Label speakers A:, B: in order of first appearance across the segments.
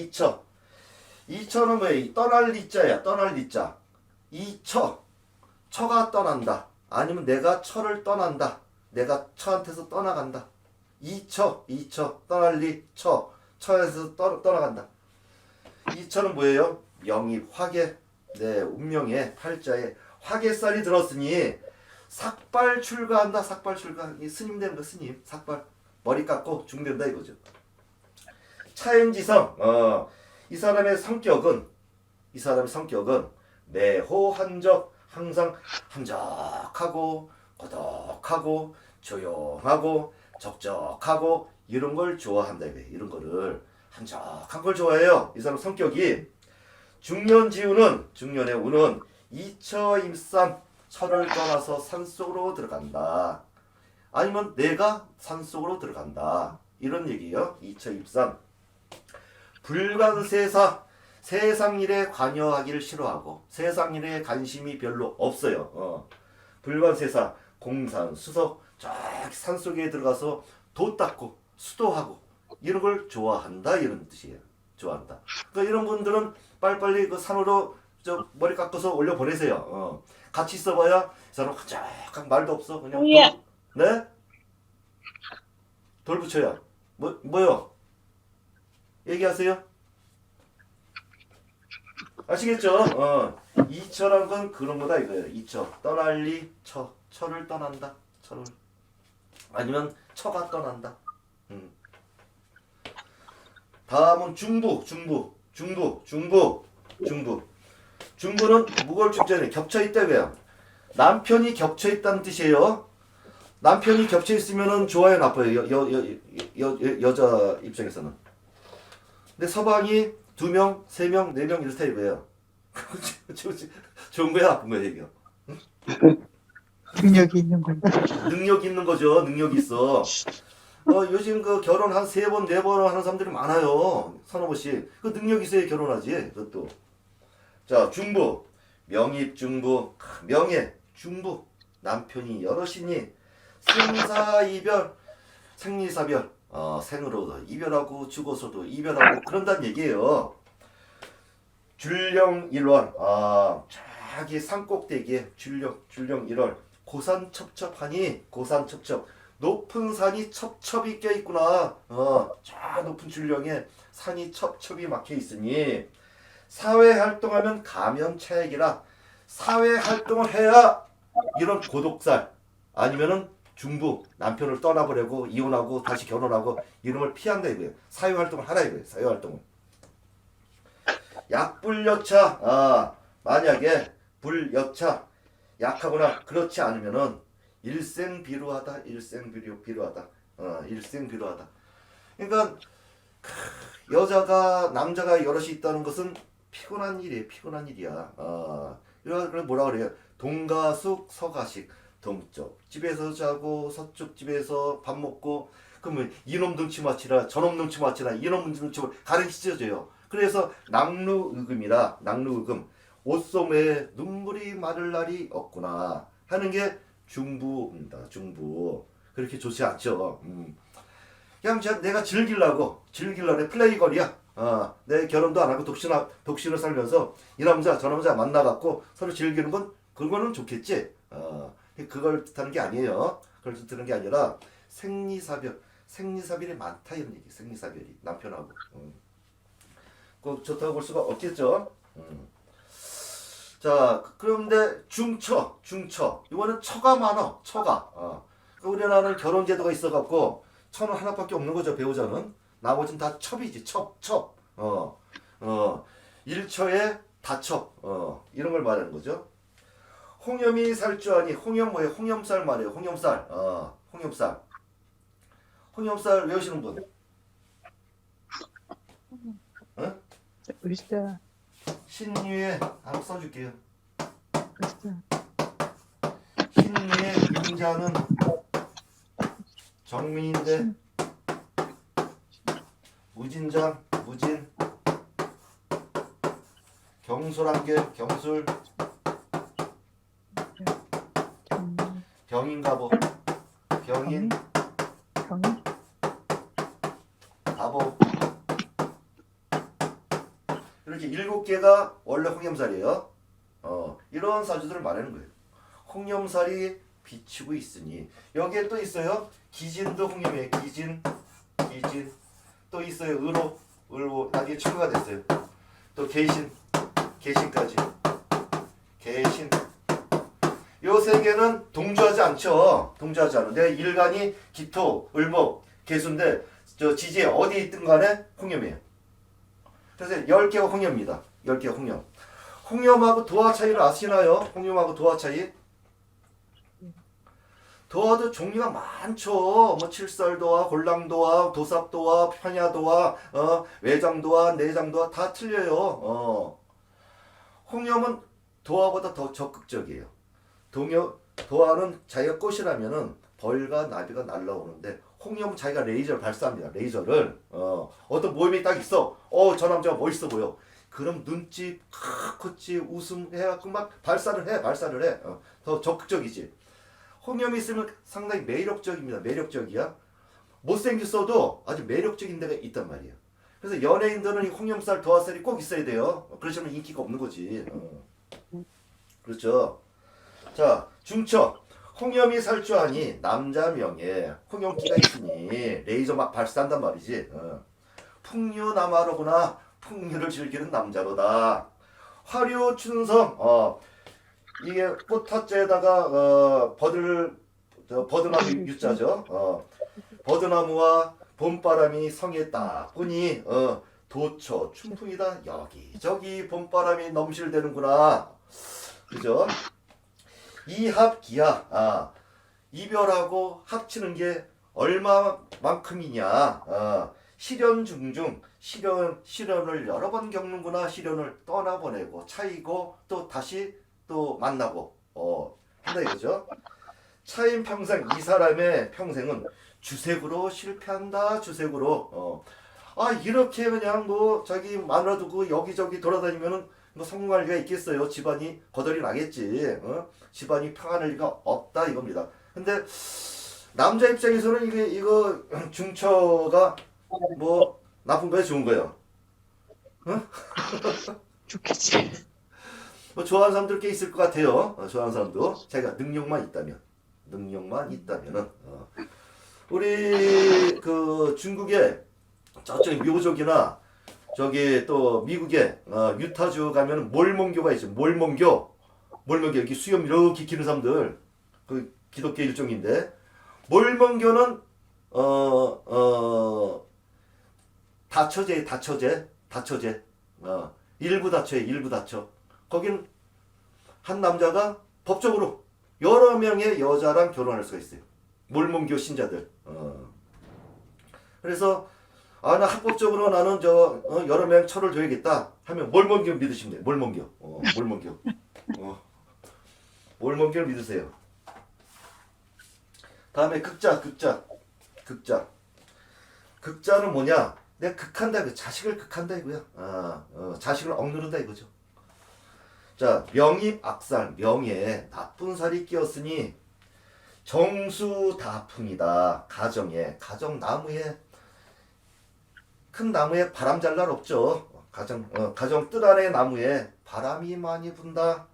A: 이처. 이처는 뭐야? 이 떠날 리자야. 떠날 리자. 이처. 처가 떠난다. 아니면 내가 처를 떠난다. 내가 처한테서 떠나간다. 이처, 이처, 떠날 리, 처. 처에서 떠, 떠나간다. 이처는 뭐예요? 명이 화계. 네, 운명의 팔자에 화계살이 들었으니 삭발 출가한다. 삭발 출가. 이 스님 되는 거 스님. 삭발. 머리 깎고 중된다 이거죠. 차행지성. 어, 이 사람의 성격은 이 사람의 성격은 매호한적 항상 한적하고 고독하고 조용하고 적적하고 이런 걸 좋아한다. 이런 거를 한적한 걸 좋아해요. 이 사람 성격이 중년지우는 중년의 우는 이처임산 철을 떠나서 산속으로 들어간다. 아니면 내가 산속으로 들어간다. 이런 얘기예요. 이처입산. 불관세사 세상 일에 관여하기를 싫어하고 세상 일에 관심이 별로 없어요. 어. 불관세사 공산 수석 저 산속에 들어가서 도 닦고 수도하고 이런 걸 좋아한다 이런 뜻이에요. 좋아한다. 그러니까 이런 분들은 빨리빨리 그 산으로 저 머리 깎아서 올려 보내세요. 어. 같이 있어봐야 이 사람 한적한 말도 없어 그냥
B: 예.
A: 돌, 네? 돌 붙여요. 뭐 뭐요? 얘기하세요. 아시겠죠? 어. 이처란 건 그런 거다 이거예요. 이처. 떠날리 처. 처를 떠난다. 처를. 아니면 처가 떠난다. 음. 다음은 중부. 중부. 중부. 중부. 중부. 중부는 무골축전에 겹쳐 있다고요. 남편이 겹쳐 있다는 뜻이에요. 남편이 겹쳐 있으면은 좋아요, 나빠요. 여, 여, 여, 여, 여, 여자 입장에서는. 근데 서방이 두 명, 세 명, 네 명 이렇다 이거예요. 좋은 거야, 나쁜 거야, 이게요.
C: 능력이 있는 건가?
A: 능력 있는 거죠. 능력 있어. 어, 요즘 그 결혼 한 세 번, 네 번 하는 사람들이 많아요. 서너 번씩. 그 능력 있어야 결혼하지. 그것도. 자, 중부. 명입 중부. 크, 명예. 중부. 남편이 여럿이니 생사 이별, 생리사별. 어, 생으로 이별하고 죽어서도 이별하고 그런다는 얘기예요. 줄령 일월. 아, 저기 산꼭대기에 줄령, 줄령 일월. 고산 첩첩하니 고산 첩첩 높은 산이 첩첩이 껴 있구나. 어, 저 높은 줄령에 산이 첩첩이 막혀 있으니 사회 활동하면 가면 차액이라 사회 활동을 해야 이런 고독살 아니면은 중부 남편을 떠나보려고 이혼하고 다시 결혼하고 이런 걸 피한다 이거예요. 사회 활동을 하라 이거예요. 사회 활동을. 약불여차 아 만약에 불여차 약하거나 그렇지 않으면은 일생 비루하다 일생 비루 비루하다 어 일생 비루하다 그러니까 크, 여자가 남자가 여럿이 있다는 것은 피곤한 일이에요 피곤한 일이야 어 이거 그래 뭐라 그래요 동가숙 서가식 동쪽 집에서 자고 서쪽 집에서 밥 먹고 그러면 이놈 등치 마치라 저놈 등치 마치라 이놈 등치 마치라 가르치져줘요 그래서 낙루의금이라 낙루의금 옷소매에 눈물이 마를 날이 없구나 하는 게 중부입니다. 중부 그렇게 좋지 않죠. 음. 그냥 저 내가 즐기려고 즐기려고 플레이걸이야. 어, 내 결혼도 안 하고 독신 독신을 살면서 이 남자 저 남자 만나갖고 서로 즐기는 건 그거는 좋겠지. 어, 그걸 뜻하는 게 아니에요. 그걸 뜻하는 게 아니라 생리사별 생리사별이 많다 이런 얘기. 생리사별이 남편하고. 음. 꼭 좋다고 볼 수가 없겠죠. 음. 자, 그런데 중처, 중처. 이거는 처가 많아, 처가. 어. 그 우리나라는 결혼 제도가 있어갖고 처는 하나밖에 없는 거죠, 배우자는. 나머지는 다 첩이지, 첩, 첩. 어, 어. 일처에 다첩. 어, 이런 걸 말하는 거죠. 홍염이 살주하니, 홍염 뭐예요? 홍염살 말이에요, 홍염살. 어, 홍염살. 홍염살 외우시는 분?
C: 으쌰,
A: 신유에 한번 써줄게요.
C: 으쌰.
A: 신유의 임자는 정민인데 무진장 무진 경술한 게 경술
C: 경,
A: 병인가 보 병인
C: 경이,
A: 가보 이렇게 일곱 개가 원래 홍염살이에요. 어, 이런 사주들을 말하는 거예요. 홍염살이 비치고 있으니 여기에 또 있어요. 기진도 홍염이에요. 기진, 기진. 또 있어요. 의로, 의로 나중에 추가가 됐어요. 또 계신, 계신까지. 계신. 요 세 개는 동조하지 않죠. 동조하지 않는데 일간이 기토, 을목, 개수인데 저 지지에 어디 있든 간에 홍염이에요. 그래서 10개가 홍염입니다. 10개가 홍염. 홍염하고 도화 차이를 아시나요? 홍염하고 도화 차이? 도화도 종류가 많죠. 뭐 칠살도화, 골랑도화, 도삽도화, 편야도화, 어, 외장도화, 내장도화 다 틀려요. 어. 홍염은 도화보다 더 적극적이에요. 동요 도화는 자기가 꽃이라면은 벌과 나비가 날라오는데 홍염은 자기가 레이저를 발사합니다. 레이저를 어, 어떤 모임이 딱 있어. 어, 저 남자가 멋있어 보여. 그럼 눈치 컸지 웃음 해갖고 막 발사를 해 발사를 해. 어, 더 적극적이지. 홍염이 있으면 상당히 매력적입니다. 매력적이야. 못생겼어도 아주 매력적인 데가 있단 말이야. 그래서 연예인들은 이 홍염살, 도화살이 꼭 있어야 돼요. 않으면 인기가 없는 거지. 어. 그렇죠. 자, 중처. 홍염이 살주하니 남자 명예 홍염기가 있으니 레이저 막 발사한단 말이지. 어. 풍류남하로구나. 풍류를 즐기는 남자로다. 화료 춘성. 어. 이게 꽃화째에다가 어, 버들 저 버드나무 유자죠. 어. 버드나무와 봄바람이 성에 딱 보니 어, 도처 춘풍이다. 여기저기 봄바람이 넘실대는구나. 그죠? 이합기야. 아, 이별하고 합치는 게 얼마만큼이냐. 아, 시련 중중 시련 시련을 여러 번 겪는구나. 시련을 떠나보내고 차이고 또 다시 또 만나고 어 한다 이거죠. 차인 평생 이 사람의 평생은 주색으로 실패한다. 주색으로 어. 아 이렇게 그냥 뭐 자기 마누라 두고 여기저기 돌아다니면은 뭐 성공할 리가 있겠어요. 집안이 거덜이 나겠지. 어? 집안이 평안할 리가 없다 이겁니다. 근데 남자 입장에서는 이게 이거 중처가 뭐 나쁜 거야 좋은 거예요.
C: 좋겠지.
A: 뭐 좋아하는 사람들 꽤 있을 것 같아요. 어, 좋아하는 사람도 자기가 능력만 있다면 능력만 있다면은 어. 우리 그 중국의 저쪽 묘족이나 저기 또 미국의 어, 유타주 가면 몰몬교가 있죠. 몰몬교, 몰몬교 여기 수염 이렇게 기는 사람들 그 기독교 일종인데 몰몬교는 어 어 다처제 다처제 다처제 어 일부 다처에 일부 다처 거긴 한 남자가 법적으로 여러 명의 여자랑 결혼할 수가 있어요. 몰몬교 신자들. 어. 그래서 아 나 합법적으로 나는 저 어, 명 철을 줘야겠다 하면 몰몬교 믿으시면 돼요. 몰몬교. 어, 몰몬교. 어. 몰몬교를 믿으세요. 다음에 극자, 극자, 극자. 극자는 뭐냐? 내가 극한다 그 자식을 극한다 이거야. 아, 어, 자식을 억누른다 이거죠. 자, 명입 악살, 명예, 나쁜 살이 끼었으니 정수다풍이다. 가정에, 가정 나무에 큰 나무에 바람 잘 날 없죠. 가정, 어, 가정 뜰 안에 나무에 바람이 많이 분다.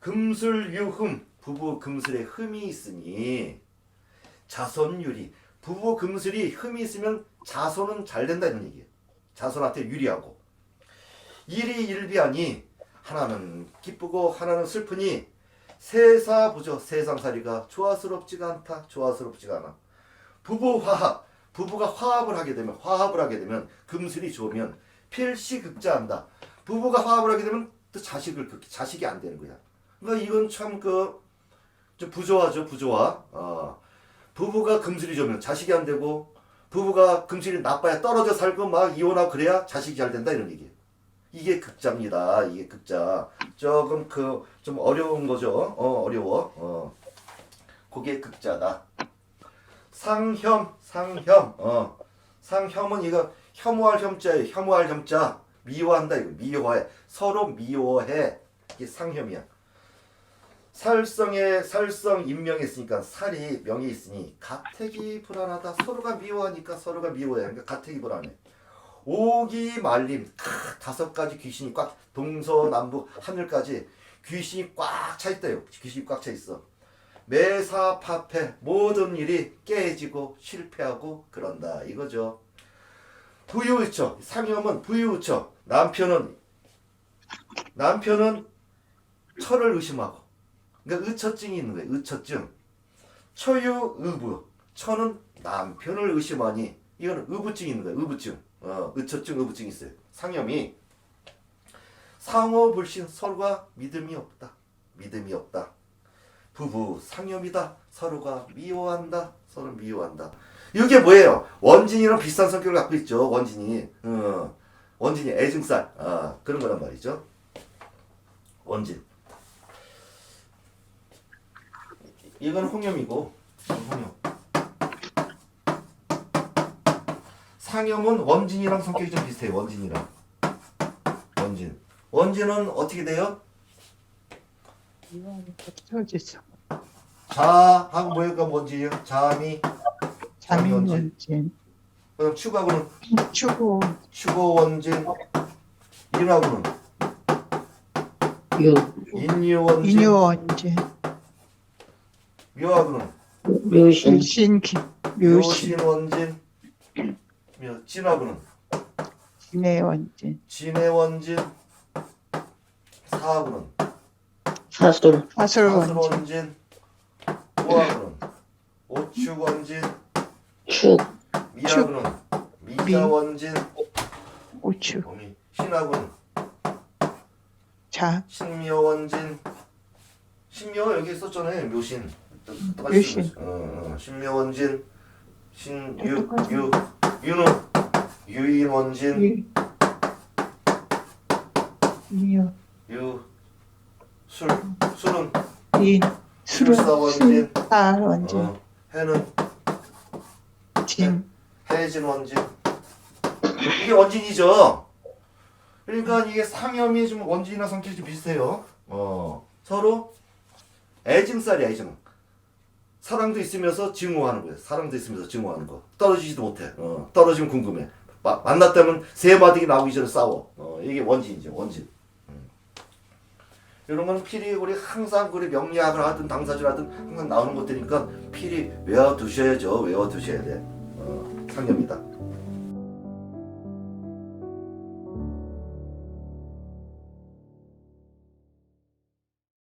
A: 금술 유흠, 부부 금술에 흠이 있으니 자손 유리, 부부 금술이 흠이 있으면 자손은 잘 된다 이런 얘기예요. 자손한테 유리하고 일이 일비하니 하나는 기쁘고 하나는 슬프니 세사부죠 세상살이가 조화스럽지가 않다 조화스럽지가 않아 부부 화합 부부가 화합을 하게 되면 화합을 하게 되면 금슬이 좋으면 필시 극자한다 부부가 화합을 하게 되면 또 자식을 극 자식이 안 되는 거야 그러니까 이건 참그좀 부조화죠 부조화 어. 부부가 금슬이 좋으면 자식이 안 되고 부부가 금슬이 나빠야 떨어져 살고 막 이혼하고 그래야 자식이 잘 된다 이런 얘기예요 이게 극자입니다. 이게 극자. 조금 그 좀 어려운 거죠. 어 어려워. 어. 그게 극자다. 상혐 상혐. 어. 상혐은 이거 혐오할 혐자예요. 혐오할 혐자. 미워한다 이거. 미워해. 서로 미워해. 이게 상혐이야. 살성에 살성 인명이 있으니까 살이 명이 있으니 가택이 불안하다. 서로가 미워하니까 서로가 미워해. 그러니까 가택이 불안해. 오기 말림 크, 다섯 가지 귀신이 꽉 동서남북 하늘까지 귀신이 꽉 차 있대요. 귀신이 꽉 차 있어. 매사파패 모든 일이 깨지고 실패하고 그런다 이거죠. 부유의처 상염은 부유의처 남편은 남편은 철을 의심하고 그러니까 의처증이 있는 거예요. 의처증. 처유의부 처는 남편을 의심하니 이거는 의부증이 있는 거예요. 의부증. 어, 의처증 의부증이 있어요. 상염이 상호불신 서로가 믿음이 없다. 믿음이 없다. 부부 상염이다. 서로가 미워한다. 서로 미워한다. 이게 뭐예요? 원진이랑 비슷한 성격을 갖고 있죠. 원진이. 어, 원진이 애증살. 아, 그런 거란 말이죠. 원진. 이건 홍염이고 이건 홍염. 상염은 원진이랑 성격이 좀 비슷해요. 원진이랑. 원진. 원진은 어떻게 돼요?
C: 쳐주죠.
A: 자하고 뭐일까 원진이요? 자미. 자미 원진. 그다음 추가하고는
C: 추고,
A: 추고 원진. 인하고는
B: 유,
A: 인유 원진.
C: 인효원진,
A: 묘하고는
B: 묘신,
C: 묘신, 묘신,
A: 묘신 원진. 묘 진하고는
C: 진해원진,
A: 진해 원진. 사하고는
B: 사술,
A: 사슬
C: 화술원진,
A: 원진. 오하고는 오축 원진.
B: 축,
A: 미하고는 미자
C: 미.
A: 원진.
C: 우추,
A: 어미 신하고는
C: 자,
A: 신묘 원진. 신묘 여기 있었잖아요. 묘신. 똑같이
C: 묘신.
A: 어, 어. 신묘 원진. 신유
C: 똑같이.
A: 유 유는 유인 원진.
C: 유, 인효,
A: 유 술. 술은
C: 인, 술은,
A: 술사원진.
C: 술사원진,
A: 어, 해는
C: 진,
A: 해진 원진. 이게 원진이죠. 그러니까 이게 상염이 좀 원진이나 성격이 좀 비슷해요. 어, 서로 애증살이야 애증. 사랑도 있으면서 증오하는 거예요. 사랑도 있으면서 증오하는 거. 떨어지지도 못해. 어, 떨어지면 궁금해. 마, 만났다면 세 마디가 나오기 전에 싸워. 어, 이게 원진이죠. 원진. 음. 이런 거는 필히 우리 항상 우리 명리학을 하든 당사주를 하든 항상 나오는 것들이니까 필히 외워두셔야죠. 외워두셔야 돼. 어, 상념이다.